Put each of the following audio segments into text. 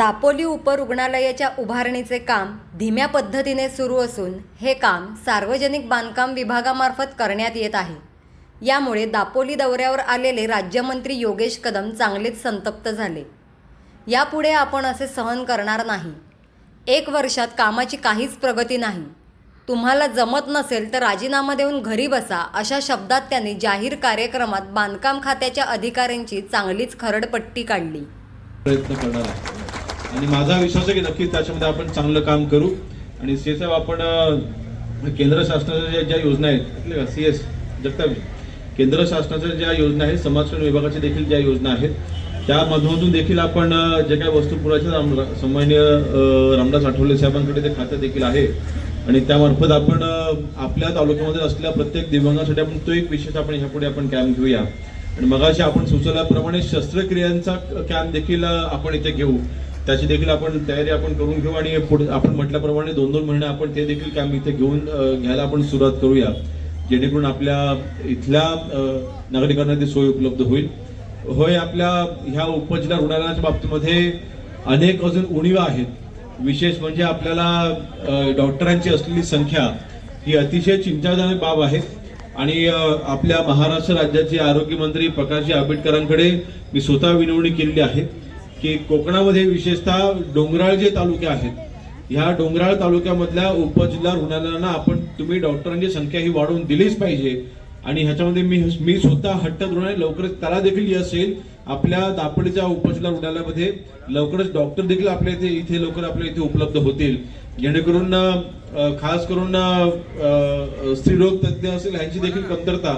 दापोली उपरुग्णालयाच्या उभारणीचे काम धीम्या पद्धतीने सुरू असून हे काम सार्वजनिक बांधकाम विभागामार्फत करण्यात येत आहे. यामुळे दापोली दौऱ्यावर आलेले राज्यमंत्री योगेश कदम चांगलेच संतप्त झाले. यापुढे आपण असे सहन करणार नाही. एक वर्षात कामाची काहीच प्रगती नाही. तुम्हाला जमत नसेल तर राजीनामा देऊन घरी बसा अशा शब्दात त्यांनी जाहीर कार्यक्रमात बांधकाम खात्याच्या अधिकाऱ्यांची चांगलीच खरडपट्टी काढली. प्रयत्न करणार आहे. आणि माझा विश्वास आहे की नक्कीच त्याच्यामध्ये आपण चांगलं काम करू. आणि सी एस आपण केंद्र शासनाच्या ज्या- ज्या योजना आहेत सी एस जगतापजी केंद्र शासनाच्या ज्या योजना आहेत समाज कल्याण विभागाच्या देखील ज्या योजना आहेत त्या माध्यमातून देखील आपण जे काही वस्तू पुरवठ्याचे सामान्य रामदास आठवले साहेबांकडे ते खातं देखील आहे. आणि त्यामार्फत आपण आपल्या तालुक्यामध्ये असलेल्या प्रत्येक दिव्यांगासाठी आपण तो एक विशेष आपण ह्यापुढे आपण कॅम्प घेऊया. आणि मगाशी आपण सुचवल्याप्रमाणे शस्त्रक्रियांचा कॅम्प देखील आपण इथे घेऊ. त्याची देखील आपण तयारी आपण करून घेऊ आणि पुढे आपण म्हटल्याप्रमाणे दोन दोन महिने आपण ते देखील काम इथे घेऊन घ्यायला आपण सुरुवात करूया. जेणेकरून आपल्या इथल्या नागरिकांना ती सोय उपलब्ध होईल. होय आपल्या ह्या उपजिल्हा रुग्णालयाच्या बाबतीमध्ये अनेक अजून उणीवा आहेत. विशेष म्हणजे आपल्याला डॉक्टरांची असलेली संख्या ही अतिशय चिंताजनक बाब आहे. आणि आपल्या महाराष्ट्र राज्याचे आरोग्यमंत्री प्रकाश प्रकाशजी आंबेडकरांकडे मी स्वतः विनवणी केलेली आहे. की कोकणामध्ये विशेषतः डोंगराळ जे तालुके आहेत ह्या डोंगराळ तालुक्यामधल्या उपजिल्हा रुग्णालयांना आपण तुम्ही डॉक्टरांची संख्या ही वाढवून दिलीच पाहिजे. आणि ह्याच्यामध्ये मी मी स्वतः हट्ट धरून लवकरच त्याला देखील यश येईल आपल्या दापोलीच्या उपजिल्हा रुग्णालयामध्ये लवकरच डॉक्टर देखील आपल्या इथे इथे लवकर आपल्या इथे उपलब्ध होतील. जेणेकरून खास करून स्त्रीरोग तज्ज्ञ असेल ह्यांची देखील कमतरता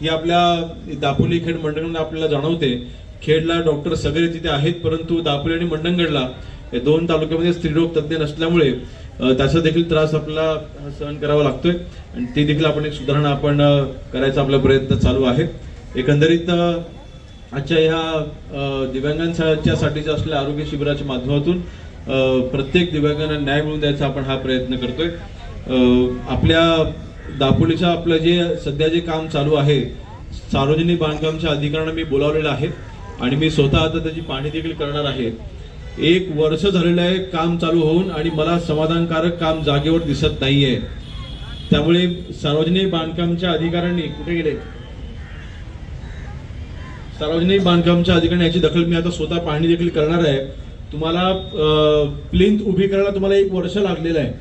ही आपल्या दापोली खेड मंडळाने आपल्याला जाणवते. खेडला डॉक्टर सगळे तिथे आहेत परंतु दापोली आणि मंडणगडला या दोन तालुक्यामध्ये स्त्रीरोग तज्ज्ञ नसल्यामुळे त्याचा देखील त्रास आपल्याला सहन करावा लागतोय. आणि ते देखील आपण एक सुधारणा आपण करायचा आपला प्रयत्न चालू आहे. एकंदरीत आजच्या ह्या अं, दिव्यांगांच्या असलेल्या आरोग्य शिबिराच्या माध्यमातून प्रत्येक दिव्यांगांना न्याय मिळवून द्यायचा आपण हा प्रयत्न करतोय. आपल्या दापोलीचं आपलं जे सध्या जे काम चालू आहे सार्वजनिक बांधकामच्या अधिकाऱ्यांना मी बोलावलेलं आहे. आणि मी स्वतः आता त्याची पाहणी देखील करणार आहे. एक वर्ष झालेलं आहे काम चालू होऊन आणि मला समाधानकारक काम जागेवर दिसत नाहीये. त्यामुळे सार्वजनिक बांधकामच्या अधिकाऱ्यांनी कुठे गेले? सार्वजनिक बांधकामच्या अधिकाऱ्यांनी याची दखल मी आता स्वतः पाहणी देखील करणार आहे. तुम्हाला प्लिंथ उभी करायला तुम्हाला एक वर्ष लागलेलं आहे.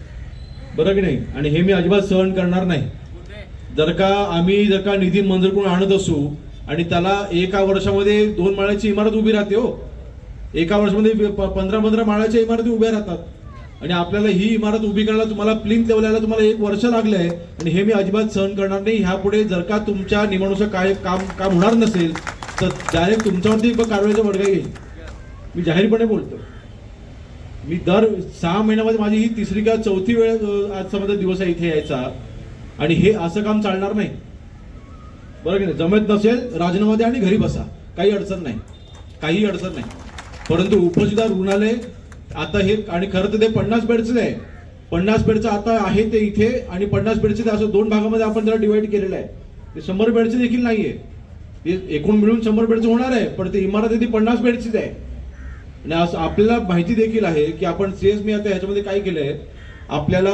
बरं की नाही? आणि हे मी अजिबात सहन करणार नाही. जर का आम्ही जर का निधी मंजूर करून आणत असू आणि त्याला एका वर्षामध्ये दोन माळ्याची इमारत उभी राहते हो. एका वर्षामध्ये प- पंधरा पंधरा माळ्याच्या इमारती उभ्या राहतात. आणि आपल्याला ही इमारत उभी करायला तुम्हाला प्लिंथ लेवलायला तुम्हाला एक वर्ष लागलं आहे. आणि हे मी अजिबात सहन करणार नाही. ह्यापुढे जर का तुमच्या नियमानुसार काय काम काम होणार नसेल तर डायरेक्ट तुमच्यावरती कारवाईचा बडगा येईल. मी जाहीरपणे बोलतो. मी दर सहा महिन्यामध्ये माझी ही तिसरी का चौथी वेळ आजचा आज समजा दिवस आहे इथे यायचा. आणि हे असं काम चालणार नाही. बरं की नाही? जमत नसेल राजीनामा द्या आणि घरी बसा. काही अडचण नाही. काही अडचण नाही. परंतु उपजिल्हा रुग्णालय आता हे आणि खरं तर ते पन्नास बेडचं आहे. पन्नास बेडचं आता आहे ते इथे आणि पन्नास बेडचे ते असं दोन भागामध्ये आपण त्याला डिवाइड केलेलं आहे. ते शंभर बेडचे देखील नाहीये. ते एकूण मिळून शंभर बेडचं होणार आहे पण ते इमारत ती पन्नास बेडचीच आहे. आणि असं आपल्याला माहिती देखील आहे की आपण सीएस मी आता ह्याच्यामध्ये काय केलंय? आपल्याला